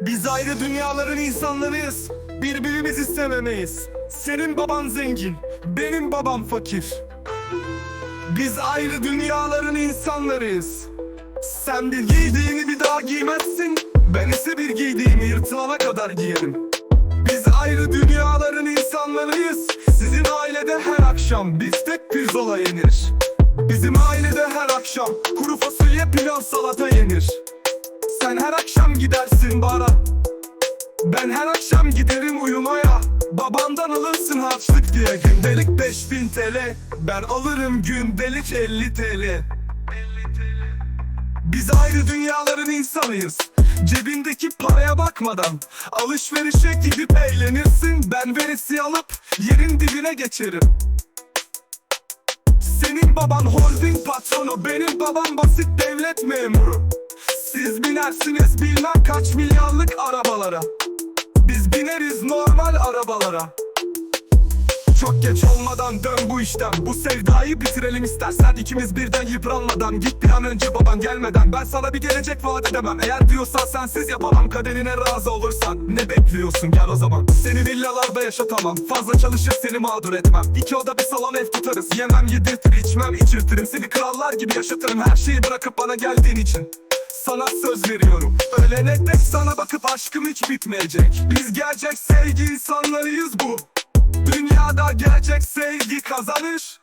Biz ayrı dünyaların insanlarıyız. Birbirimizi sevemeyiz. Senin baban zengin, benim babam fakir. Biz ayrı dünyaların insanlarıyız. Sen bir giydiğini bir daha giymezsin. Ben ise bir giydiğimi yırtılana kadar giyerim. Biz ayrı dünyaların insanlarıyız. Sizin ailede her akşam biftek pirzola yenir. Bizim ailede her akşam kuru fasulye pilav salata yenir. Sen her akşam gidersin bara. Ben her akşam giderim uyumaya. Babandan alırsın harçlık diye. Gündelik 5000 TL Ben alırım gündelik 50 TL Biz ayrı dünyaların insanıyız. Cebindeki paraya bakmadan Alışverişe gidip eğlenirsin. Ben verisi alıp yerin dibine geçerim senin baban holding patronu. Benim babam basit devlet memuru. Siz binersiniz bilmem kaç milyarlık arabalara. Biz bineriz normal arabalara çok geç olmadan dön bu işten. Bu sevdayı bitirelim istersen. İkimiz birden yıpranmadan Git bir an önce baban gelmeden. Ben sana bir gelecek vaat edemem. Eğer diyorsan sensiz yapamam. Kaderine razı olursan Ne bekliyorsun? Gel o zaman. Seni villalarda yaşatamam. Fazla çalışır seni mağdur etmem. İki oda bir salon ev tutarız. Yemem yedirtir içmem içirtirim. Seni krallar gibi yaşatırım Her şeyi bırakıp bana geldiğin için. Sana söz veriyorum. Ölene dek sana bakıp aşkım hiç bitmeyecek. Biz gerçek sevgi insanlarıyız bu Dünyada gerçek sevgi kazanır